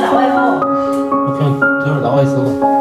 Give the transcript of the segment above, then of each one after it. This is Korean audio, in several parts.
나와요. 그냥 대로 나와 있어. 봐.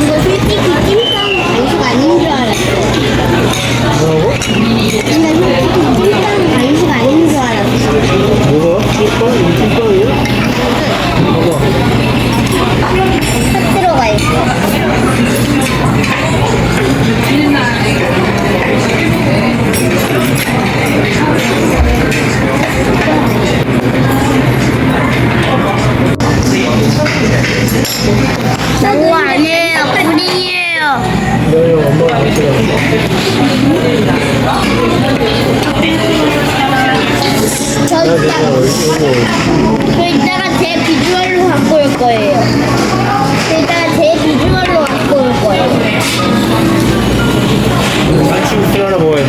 이거 솔직히 찐빵 간식 아닌 줄 알았어. 저 이따가 제 비주얼로 갖고 올 거예요. 저 이따가 제 비주얼로 갖고 올 거예요. 간식부터 하나 먹어야 돼.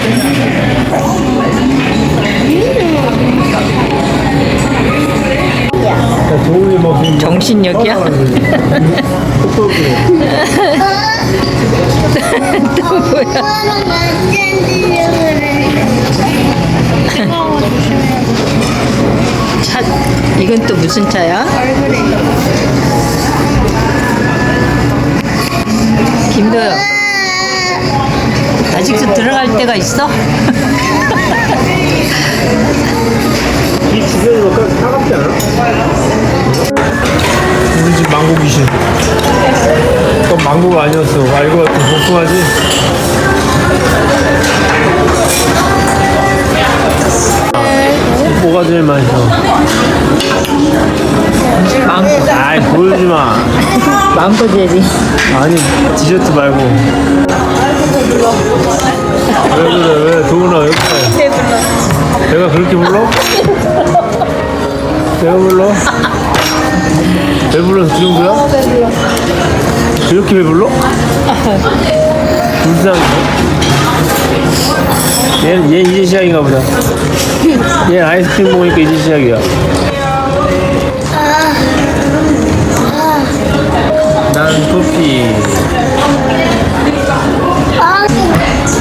정신력이야? 또 뭐야? 이건 또 무슨 차야? 김도영, 아직도 들어갈 때가 있어? 이 주변이 막 차갑지 않아? 우리 집 망고 귀신. 그건 망고가 아니었어. 알고 봤더니 복숭아지. 뭐가 제일 맛있어? 망고, 아이 보여주지 마. 망고 제리. 아니 디저트 말고. 왜 그래 왜 도훈아 왜 그래? 내가 그렇게 불러? 내가 불러? 왜 불러서 그 정도야? 그렇게 왜 불러? 불쌍해. 얘, 얘 이제 시작인가 보다. 얘 아이스크림 먹으니까 이제 시작이야. 난 커피. 아,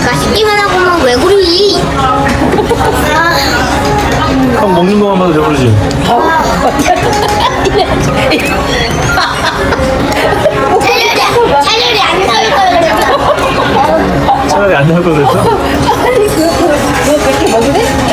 맛있기만 하고만 왜? 아, 형 먹는 것만 봐도 배부르지? なことです。僕。